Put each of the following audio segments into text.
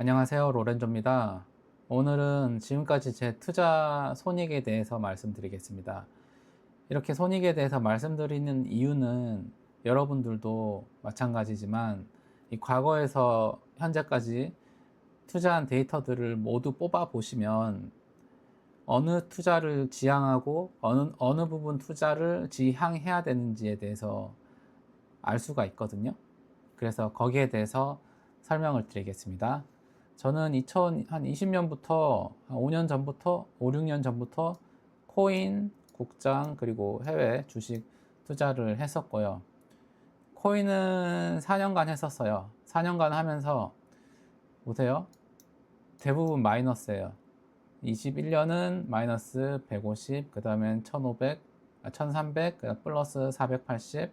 안녕하세요. 로렌조입니다. 오늘은 지금까지 제 투자 손익에 대해서 말씀드리겠습니다. 이렇게 손익에 대해서 말씀드리는 이유는 여러분들도 마찬가지지만 이 과거에서 현재까지 투자한 데이터들을 모두 뽑아 보시면 어느 투자를 지향하고 어느, 어느 부분 투자를 지향해야 되는지에 대해서 알 수가 있거든요. 그래서 거기에 대해서 설명을 드리겠습니다. 저는 2020년부터 5년 전부터 5, 6년 전부터 코인, 국장 그리고 해외 주식 투자를 했었고요. 코인은 4년간 했었어요. 4년간 하면서 보세요. 대부분 마이너스예요. 21년은 마이너스 150, 그 다음엔 1500, 아, 1300, 그다음 플러스 480,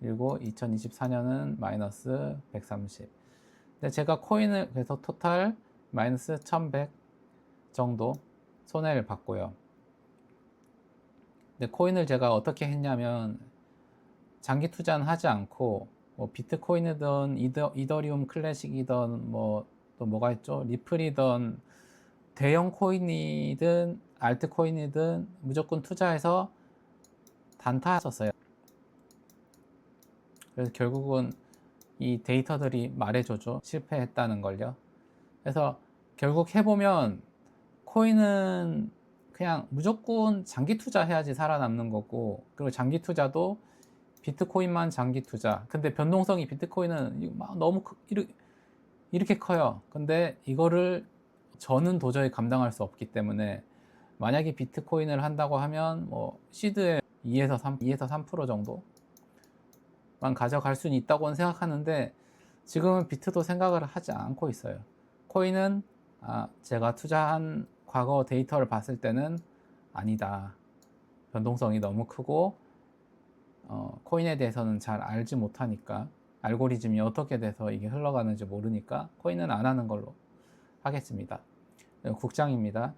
그리고 2024년은 마이너스 130. 근데 제가 코인을 그래서 토탈 마이너스 1100 정도 손해를 봤고요. 근데 코인을 제가 어떻게 했냐면 장기 투자는 하지 않고 뭐 비트코인이든 이더, 이더리움 클래식이든 뭐 또 뭐가 있죠? 리플이든 대형 코인이든 알트코인이든 무조건 투자해서 단타했었어요. 그래서 결국은 이 데이터들이 말해줘죠. 실패했다는 걸요. 그래서 결국 해보면 코인은 그냥 무조건 장기 투자해야지 살아남는 거고 그리고 장기 투자도 비트코인만 장기 투자. 근데 변동성이 비트코인은 막 너무 크, 이렇게 커요. 근데 이거를 저는 도저히 감당할 수 없기 때문에 만약에 비트코인을 한다고 하면 뭐 시드의 2에서 3, 2에서 3% 정도 만 가져갈 수는 있다고는 생각하는데 지금은 비트도 생각을 하지 않고 있어요. 코인은 아, 제가 투자한 과거 데이터를 봤을 때는 아니다. 변동성이 너무 크고 어, 코인에 대해서는 잘 알지 못하니까 알고리즘이 어떻게 돼서 이게 흘러가는지 모르니까 코인은 안 하는 걸로 하겠습니다. 국장입니다.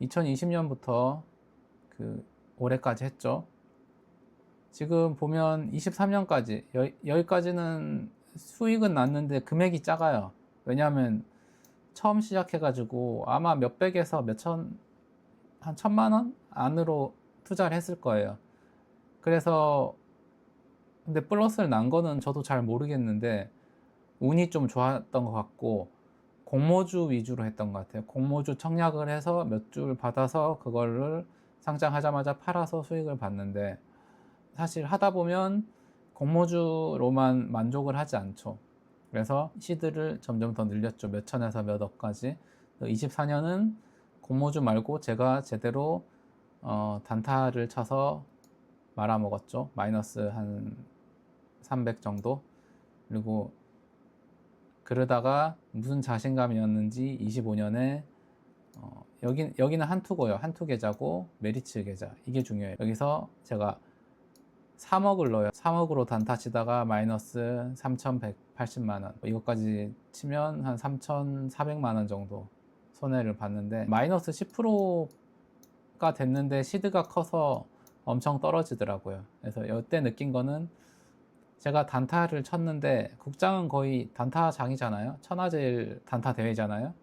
2020년부터 그 올해까지 했죠. 지금 보면 23년까지 여, 기까지는 수익은 났는데 금액이 작아요. 왜냐하면 처음 시작해가지고 아마 몇백에서 몇천 한 천만 원 안으로 투자를 했을 거예요. 그래서 근데 플러스를 난 거는 저도 잘 모르겠는데 운이 좀 좋았던 것 같고 공모주 위주로 했던 것 같아요. 공모주 청약을 해서 몇 줄 받아서 그거를 상장하자마자 팔아서 수익을 봤는데 사실 하다 보면 공모주로만 만족을 하지 않죠. 그래서 시드를 점점 더 늘렸죠. 몇 천에서 몇 억까지. 24년은 공모주 말고 제가 제대로 어, 단타를 쳐서 말아먹었죠. 마이너스 한 300 정도. 그리고 그러다가 무슨 자신감이었는지 25년에 어, 여기, 여기는 한투고요. 한투 계좌고 메리츠 계좌. 이게 중요해요. 여기서 제가 3억을 넣어요. 3억으로 단타 치다가 마이너스 3,180만 원. 이것까지 치면 한 3,400만 원 정도 손해를 봤는데 마이너스 10%가 됐는데 시드가 커서 엄청 떨어지더라고요. 그래서 이때 느낀 거는 제가 단타를 쳤는데 국장은 거의 단타장이잖아요. 천하제일 단타 대회잖아요.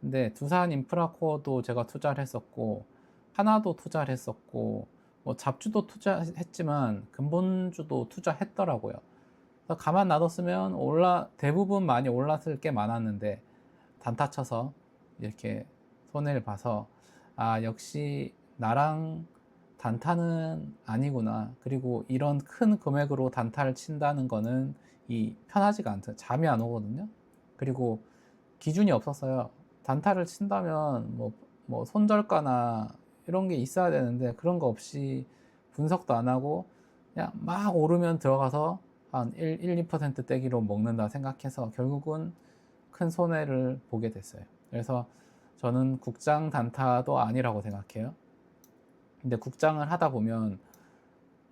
근데 두산 인프라코어도 제가 투자를 했었고 하나도 투자를 했었고 뭐 잡주도 투자했지만 근본주도 투자했더라고요. 가만 놔뒀으면 올라 대부분 많이 올랐을 게 많았는데 단타 쳐서 이렇게 손해를 봐서 아 역시 나랑 단타는 아니구나. 그리고 이런 큰 금액으로 단타를 친다는 거는 이 편하지가 않다. 잠이 안 오거든요. 그리고 기준이 없었어요. 단타를 친다면 뭐, 뭐 손절가나 이런 게 있어야 되는데 그런 거 없이 분석도 안 하고 그냥 막 오르면 들어가서 한 1, 1 2% 떼기로 먹는다 생각해서 결국은 큰 손해를 보게 됐어요. 그래서 저는 국장 단타도 아니라고 생각해요. 근데 국장을 하다 보면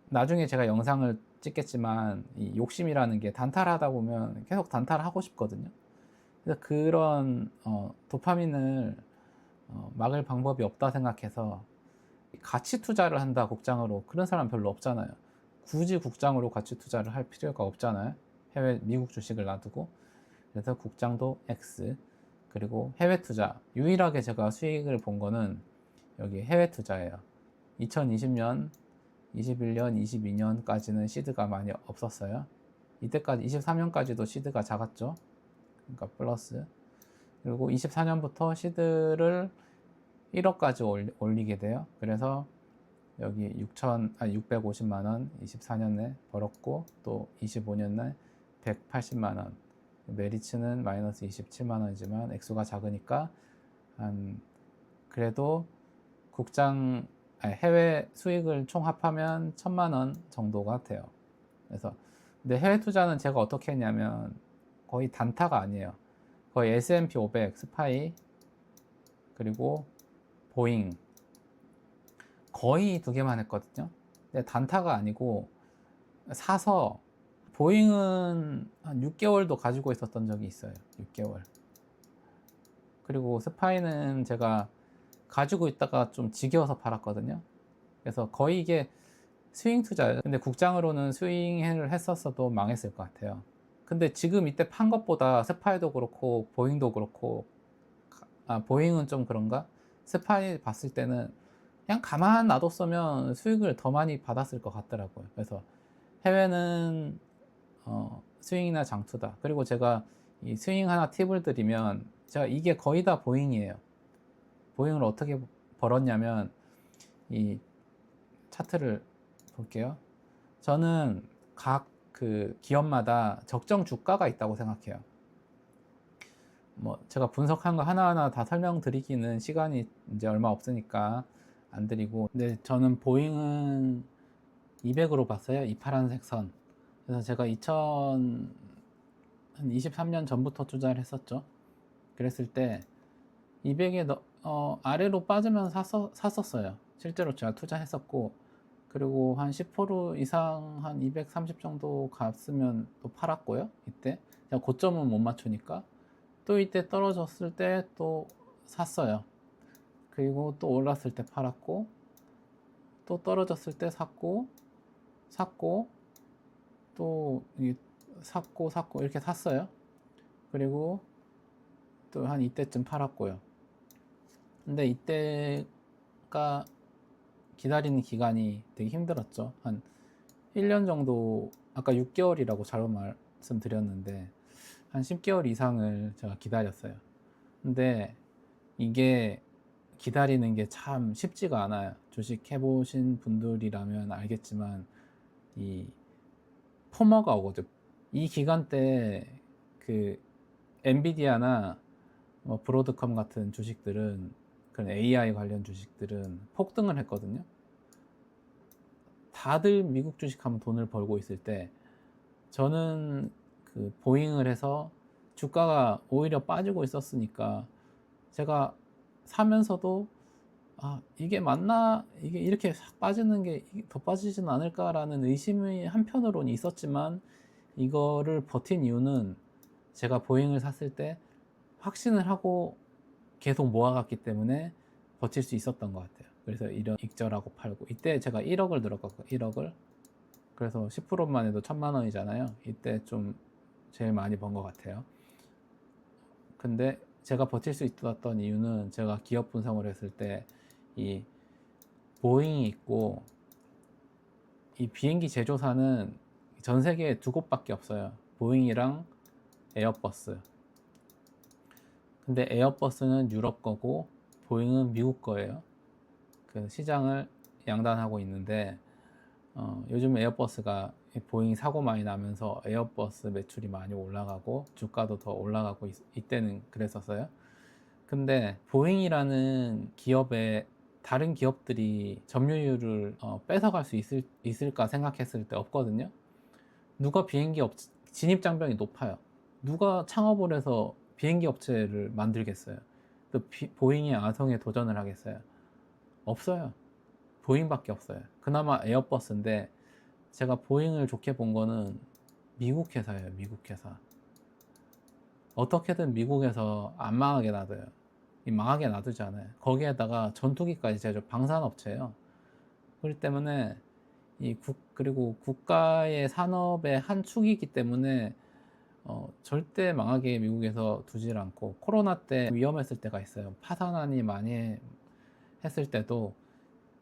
나중에 제가 영상을 찍겠지만 이 욕심이라는 게 단타를 하다 보면 계속 단타를 하고 싶거든요. 그래서 그런 어, 도파민을 어, 막을 방법이 없다 생각해서 가치 투자를 한다 국장으로 그런 사람 별로 없잖아요. 굳이 국장으로 가치 투자를 할 필요가 없잖아요. 해외 미국 주식을 놔두고 그래서 국장도 X 그리고 해외 투자. 유일하게 제가 수익을 본 거는 여기 해외 투자예요. 2020년, 21년, 22년까지는 시드가 많이 없었어요. 이때까지 23년까지도 시드가 작았죠. 그러니까 플러스. 그리고 24년부터 시드를 1억까지 올리게 돼요. 그래서 여기 6천, 아, 650만 원 24년에 벌었고 또 25년에 180만 원. 메리츠는 마이너스 27만 원이지만 액수가 작으니까 한 그래도 국장 아니, 해외 수익을 총 합하면 천만 원 정도가 돼요. 그래서 근데 해외 투자는 제가 어떻게 했냐면 거의 단타가 아니에요. 거의 S&P 500 스파이 그리고 보잉 거의 두 개만 했거든요. 근데 단타가 아니고 사서 보잉은 한 6개월도 가지고 있었던 적이 있어요. 6개월. 그리고 스파이는 제가 가지고 있다가 좀 지겨워서 팔았거든요. 그래서 거의 이게 스윙 투자예요. 근데 국장으로는 스윙을 했었어도 망했을 것 같아요. 근데 지금 이때 판 것보다 스파이도 그렇고 보잉도 그렇고 아 보잉은 좀 그런가? 스파이 봤을 때는 그냥 가만 놔뒀으면 수익을 더 많이 받았을 것 같더라고요. 그래서 해외는 어, 스윙이나 장투다. 그리고 제가 이 스윙 하나 팁을 드리면 제가 이게 거의 다 보잉이에요. 보잉을 어떻게 벌었냐면 이 차트를 볼게요. 저는 각 그 기업마다 적정 주가가 있다고 생각해요. 뭐 제가 분석한 거 하나하나 다 설명드리기는 시간이 이제 얼마 없으니까 안 드리고 근데 저는 보잉은 200으로 봤어요. 이 파란색 선. 그래서 제가 2023년 전부터 투자를 했었죠. 그랬을 때 200에 어, 아래로 빠지면 샀어, 샀었어요. 실제로 제가 투자했었고 그리고 한 10% 이상 한 230 정도 갔으면 또 팔았고요. 이때 제가 고점은 못 맞추니까 또 이때 떨어졌을 때 또 샀어요. 그리고 또 올랐을 때 팔았고 또 떨어졌을 때 샀고 샀고 또 샀고 샀고 이렇게 샀어요. 그리고 또 한 이때쯤 팔았고요. 근데 이때가 기다리는 기간이 되게 힘들었죠. 한 1년 정도, 아까 6개월이라고 잘못 말씀드렸는데, 한 10개월 이상을 제가 기다렸어요. 근데 이게 기다리는 게 참 쉽지가 않아요. 주식 해보신 분들이라면 알겠지만, 이 포머가 오거든. 이 기간 때 그 엔비디아나 뭐 브로드컴 같은 주식들은 그런 AI 관련 주식들은 폭등을 했거든요. 다들 미국 주식하면 돈을 벌고 있을 때 저는 그 보잉을 해서 주가가 오히려 빠지고 있었으니까 제가 사면서도 아 이게 맞나 이게 이렇게 빠지는 게 더 빠지지는 않을까라는 의심이 한편으로는 있었지만 이거를 버틴 이유는 제가 보잉을 샀을 때 확신을 하고 계속 모아갔기 때문에 버틸 수 있었던 것 같아요. 그래서 이런 익절하고 팔고 이때 제가 1억을 들었거든요. 1억을 그래서 10%만 해도 천만 원이잖아요. 이때 좀 제일 많이 번 것 같아요. 근데 제가 버틸 수 있었던 이유는 제가 기업 분석을 했을 때 이 보잉이 있고 이 비행기 제조사는 전 세계에 두 곳밖에 없어요. 보잉이랑 에어버스. 근데 에어버스는 유럽 거고 보잉은 미국 거예요. 그 시장을 양단하고 있는데 어, 요즘 에어버스가 보잉 사고 많이 나면서 에어버스 매출이 많이 올라가고 주가도 더 올라가고 있, 이때는 그랬었어요. 근데 보잉이라는 기업에 다른 기업들이 점유율을 어, 뺏어갈 수 있을, 있을까 생각했을 때 없거든요. 누가 비행기 업 진입 장벽이 높아요. 누가 창업을 해서 비행기 업체를 만들겠어요. 또 비, 보잉의 아성에 도전을 하겠어요. 없어요. 보잉밖에 없어요. 그나마 에어버스인데 제가 보잉을 좋게 본 거는 미국 회사예요. 미국 회사. 어떻게든 미국에서 안 망하게 놔둬요. 이 망하게 놔두지 않아요. 거기에다가 전투기까지 제조 방산업체예요. 그렇기 때문에 이 국, 그리고 국가의 산업의 한 축이기 때문에 어, 절대 망하게 미국에서 두질 않고 코로나 때 위험했을 때가 있어요. 파산안이 많이 했을 때도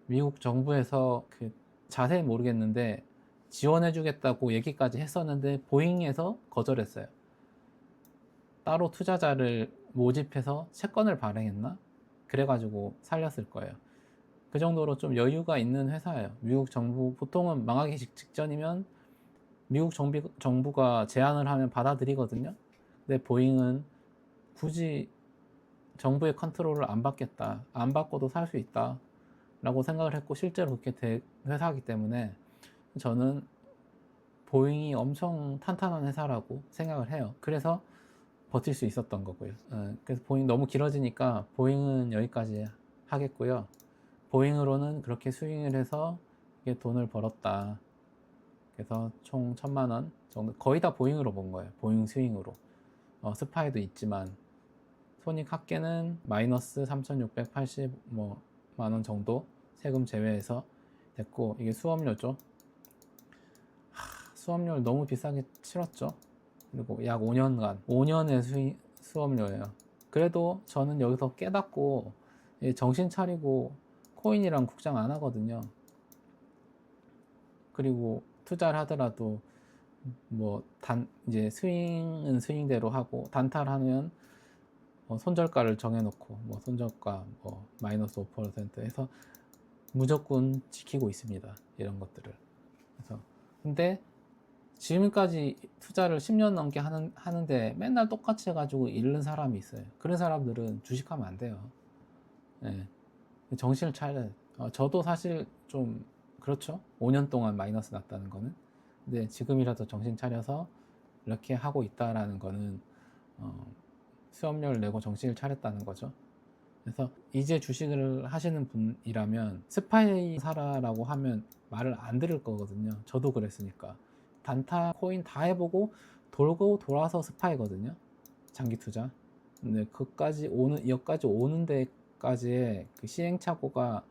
미국 정부에서 그 자세히 모르겠는데 지원해주겠다고 얘기까지 했었는데 보잉에서 거절했어요. 따로 투자자를 모집해서 채권을 발행했나? 그래가지고 살렸을 거예요. 그 정도로 좀 여유가 있는 회사예요. 미국 정부 보통은 망하기 직- 직전이면 미국 정비, 정부가 제안을 하면 받아들이거든요. 근데 보잉은 굳이 정부의 컨트롤을 안 받겠다. 안 받고도 살 수 있다. 라고 생각을 했고 실제로 그렇게 된 회사이기 때문에 저는 보잉이 엄청 탄탄한 회사라고 생각을 해요. 그래서 버틸 수 있었던 거고요. 어, 그래서 보잉 너무 길어지니까 보잉은 여기까지 하겠고요. 보잉으로는 그렇게 스윙을 해서 돈을 벌었다. 그래서 총 천만 원 정도 거의 다 보잉으로 본 거예요. 보잉 스윙으로. 어, 스파이도 있지만 손익 합계는 마이너스 3,680뭐만원 정도 세금 제외해서 됐고 이게 수업료죠. 하, 수업료를 너무 비싸게 치렀죠. 그리고 약 5년간 5년의 수, 수업료예요. 그래도 저는 여기서 깨닫고 이 정신 차리고 코인이랑 국장 안 하거든요. 그리고 투자를 하더라도 뭐 단 이제 스윙은 스윙대로 하고 단타하면 뭐 손절가를 정해놓고 뭐 손절가 뭐 마이너스 5% 해서 무조건 지키고 있습니다. 이런 것들을. 그래서 근데 지금까지 투자를 10년 넘게 하는, 하는데 맨날 똑같이 해가지고 잃는 사람이 있어요. 그런 사람들은 주식하면 안 돼요. 예. 정신을 차려야 어, 저도 사실 좀 그렇죠. 5년 동안 마이너스 났다는 거는. 근데 지금이라도 정신 차려서 이렇게 하고 있다라는 거는 어, 수업료를 내고 정신을 차렸다는 거죠. 그래서 이제 주식을 하시는 분이라면 스파이 사라라고 하면 말을 안 들을 거거든요. 저도 그랬으니까. 단타 코인 다 해보고 돌고 돌아서 스파이거든요. 장기 투자. 근데 그까지 오는 여기까지 오는 데까지의 그 시행착오가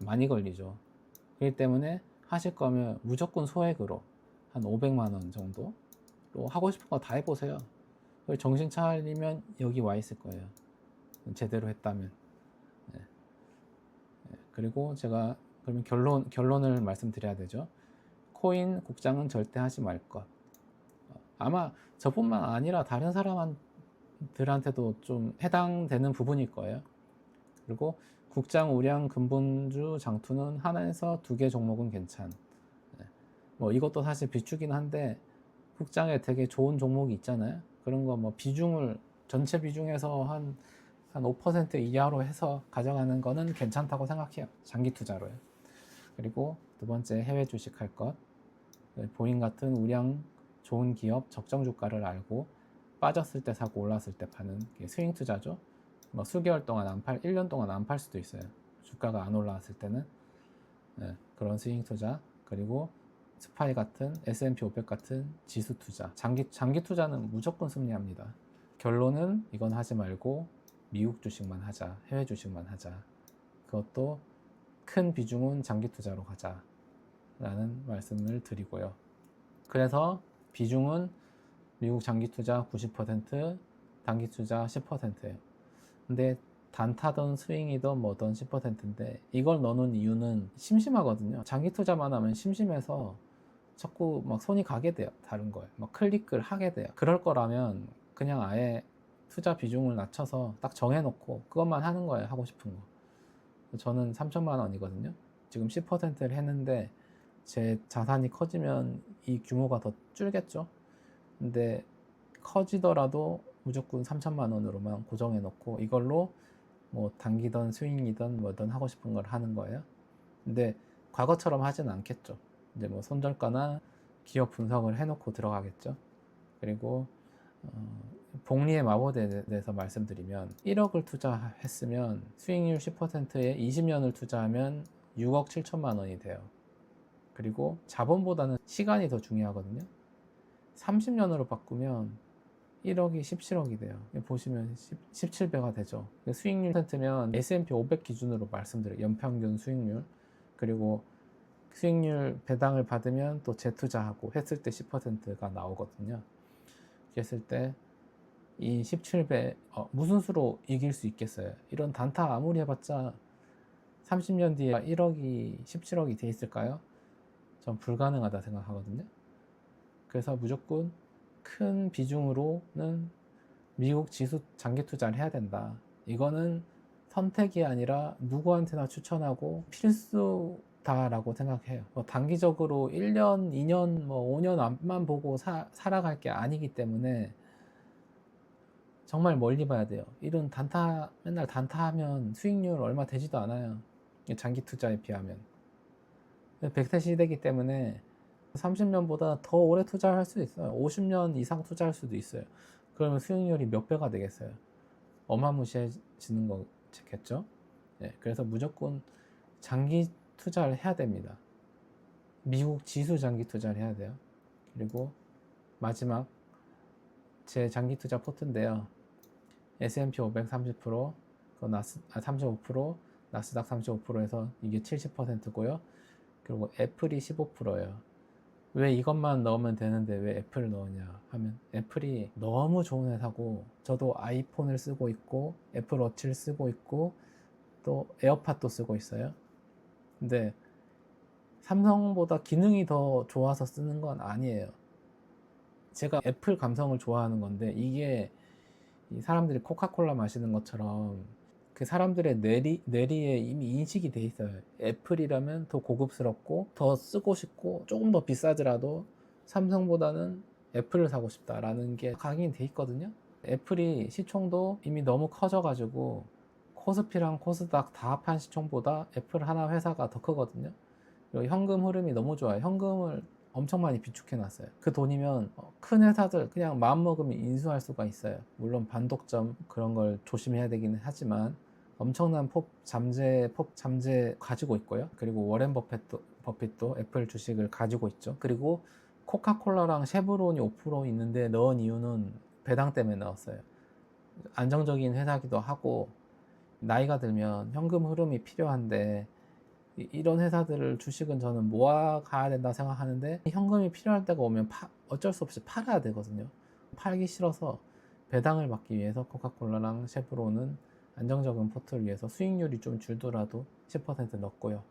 많이 걸리죠. 그렇기 때문에 하실 거면 무조건 소액으로 한 500만 원 정도로 하고 싶은 거 다 해보세요. 그리고 정신 차리면 여기 와 있을 거예요. 제대로 했다면. 네. 네. 그리고 제가 그러면 결론 결론을 말씀드려야 되죠. 코인 국장은 절대 하지 말 것. 어, 아마 저뿐만 아니라 다른 사람들한테도 좀 해당되는 부분일 거예요. 그리고 국장, 우량, 근본주, 장투는 하나에서 두 개 종목은 괜찮. 네. 뭐 이것도 사실 비추긴 한데 국장에 되게 좋은 종목이 있잖아요. 그런 거 뭐 비중을 전체 비중에서 한 한 5% 이하로 해서 가져가는 거는 괜찮다고 생각해요. 장기 투자로요. 그리고 두 번째 해외 주식 할 것. 보잉 같은 우량 좋은 기업 적정 주가를 알고 빠졌을 때 사고 올랐을 때 파는 게 스윙 투자죠. 뭐 수개월 동안 안 팔, 1년 동안 안 팔 수도 있어요. 주가가 안 올라왔을 때는 네, 그런 스윙 투자. 그리고 스파이 같은 S&P 500 같은 지수 투자. 장기 장기 투자는 무조건 승리합니다. 결론은 이건 하지 말고 미국 주식만 하자. 해외 주식만 하자. 그것도 큰 비중은 장기 투자로 가자. 라는 말씀을 드리고요. 그래서 비중은 미국 장기 투자 90%, 단기 투자 10%예요. 근데 단타든 스윙이든 뭐든 10%인데 이걸 넣는 이유는 심심하거든요. 장기 투자만 하면 심심해서 자꾸 막 손이 가게 돼요. 다른 거에. 막 클릭을 하게 돼요. 그럴 거라면 그냥 아예 투자 비중을 낮춰서 딱 정해놓고 그것만 하는 거예요. 하고 싶은 거. 저는 3천만 원이거든요. 지금 10%를 했는데 제 자산이 커지면 이 규모가 더 줄겠죠. 근데 커지더라도 무조건 3천만 원으로만 고정해 놓고 이걸로 뭐 단기든 스윙이든 뭐든 하고 싶은 걸 하는 거예요. 근데 과거처럼 하진 않겠죠. 이제 뭐 손절가나 기업 분석을 해놓고 들어가겠죠. 그리고 어, 복리의 마법에 대해서 말씀드리면 1억을 투자했으면 수익률 10%에 20년을 투자하면 6억 7천만 원이 돼요. 그리고 자본보다는 시간이 더 중요하거든요. 30년으로 바꾸면 1억이 17억이 돼요. 보시면 10, 17배가 되죠. 수익률 퍼센트면 S&P 500 기준으로 말씀드려요. 연평균 수익률. 그리고 수익률 배당을 받으면 또 재투자하고 했을 때 10%가 나오거든요. 했을 때 이 17배 어, 무슨 수로 이길 수 있겠어요? 이런 단타 아무리 해봤자 30년 뒤에 1억이 17억이 돼 있을까요? 전 불가능하다 생각하거든요. 그래서 무조건 큰 비중으로는 미국 지수 장기 투자를 해야 된다. 이거는 선택이 아니라 누구한테나 추천하고 필수다라고 생각해요. 뭐 단기적으로 1년, 2년, 뭐 5년 앞만 보고 사, 살아갈 게 아니기 때문에 정말 멀리 봐야 돼요. 이런 단타, 맨날 단타하면 수익률 얼마 되지도 않아요. 장기 투자에 비하면. 100세 시대이기 때문에 30년보다 더 오래 투자할 수도 있어요. 50년 이상 투자할 수도 있어요. 그러면 수익률이 몇 배가 되겠어요? 어마무시해지는 거겠죠? 네, 그래서 무조건 장기 투자를 해야 됩니다. 미국 지수 장기 투자를 해야 돼요. 그리고 마지막 제 장기 투자 포트인데요. S&P 500 30%, 그 나스, 아, 35%, 나스닥 35%에서 이게 70%고요. 그리고 애플이 15%예요. 왜 이것만 넣으면 되는데 왜 애플을 넣었냐 하면 애플이 너무 좋은 회사고 저도 아이폰을 쓰고 있고 애플 워치를 쓰고 있고 또 에어팟도 쓰고 있어요. 근데 삼성보다 기능이 더 좋아서 쓰는 건 아니에요. 제가 애플 감성을 좋아하는 건데 이게 이 사람들이 코카콜라 마시는 것처럼 그 사람들의 뇌리, 뇌리에 이미 인식이 돼 있어요. 애플이라면 더 고급스럽고 더 쓰고 싶고 조금 더 비싸더라도 삼성보다는 애플을 사고 싶다라는 게 각인이 돼 있거든요. 애플이 시총도 이미 너무 커져가지고 코스피랑 코스닥 다 합한 시총보다 애플 하나 회사가 더 크거든요. 그리고 현금 흐름이 너무 좋아요. 현금을 엄청 많이 비축해 놨어요. 그 돈이면 어, 큰 회사들 그냥 마음 먹으면 인수할 수가 있어요. 물론 반독점 그런 걸 조심해야 되기는 하지만 엄청난 폭 잠재 폭 잠재 가지고 있고요. 그리고 워렌 버핏도 버핏도 애플 주식을 가지고 있죠. 그리고 코카콜라랑 쉐브론이 5% 있는데 넣은 이유는 배당 때문에 넣었어요. 안정적인 회사기도 하고 나이가 들면 현금 흐름이 필요한데 이- 이런 회사들을 주식은 저는 모아 가야 된다 생각하는데 현금이 필요할 때가 오면 파- 어쩔 수 없이 팔아야 되거든요. 팔기 싫어서 배당을 받기 위해서 코카콜라랑 쉐브론은 안정적인 포트를 위해서 수익률이 좀 줄더라도 10% 넣고요.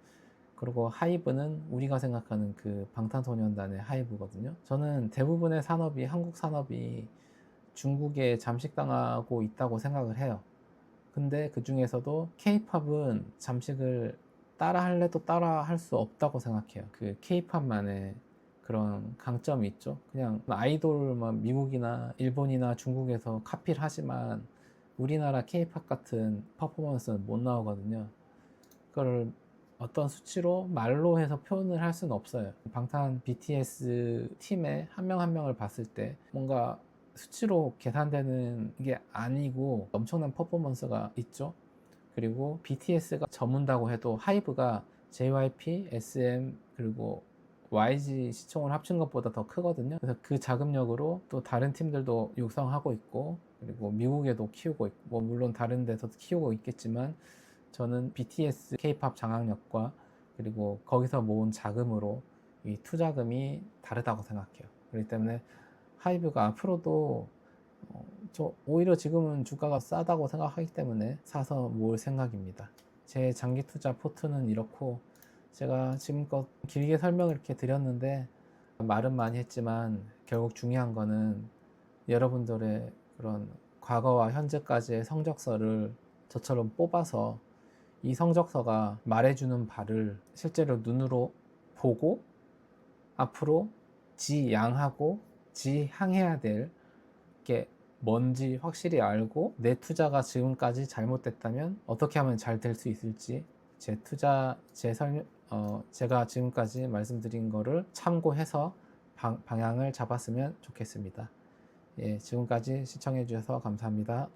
그리고 하이브는 우리가 생각하는 그 방탄소년단의 하이브거든요. 저는 대부분의 산업이 한국 산업이 중국에 잠식당하고 있다고 생각을 해요. 근데 그 중에서도 케이팝은 잠식을 따라 할래도 따라 할 수 없다고 생각해요. 그 케이팝만의 그런 강점이 있죠. 그냥 아이돌만 미국이나 일본이나 중국에서 카피를 하지만 우리나라 케이팝 같은 퍼포먼스는 못 나오거든요. 그거를 어떤 수치로 말로 해서 표현을 할 수는 없어요. 방탄 BTS 팀의 한 명 한 명을 봤을 때 뭔가 수치로 계산되는 게 아니고 엄청난 퍼포먼스가 있죠. 그리고 BTS가 저문다고 해도 하이브가 JYP, SM 그리고 YG 시총을 합친 것보다 더 크거든요. 그래서 그 자금력으로 또 다른 팀들도 육성하고 있고 그리고 미국에도 키우고 있고 뭐 물론 다른 데서도 키우고 있겠지만 저는 BTS K-팝 장악력과 그리고 거기서 모은 자금으로 이 투자금이 다르다고 생각해요. 그렇기 때문에 하이브가 앞으로도 어, 저 오히려 지금은 주가가 싸다고 생각하기 때문에 사서 모을 생각입니다. 제 장기 투자 포트는 이렇고 제가 지금껏 길게 설명을 이렇게 드렸는데 말은 많이 했지만 결국 중요한 거는 여러분들의 그런 과거와 현재까지의 성적서를 저처럼 뽑아서 이 성적서가 말해주는 바를 실제로 눈으로 보고 앞으로 지양하고 지향해야 될 게 뭔지 확실히 알고 내 투자가 지금까지 잘못됐다면 어떻게 하면 잘 될 수 있을지 제 투자 제 설명 어 제가 지금까지 말씀드린 거를 참고해서 방, 방향을 잡았으면 좋겠습니다. 예, 지금까지 시청해 주셔서 감사합니다.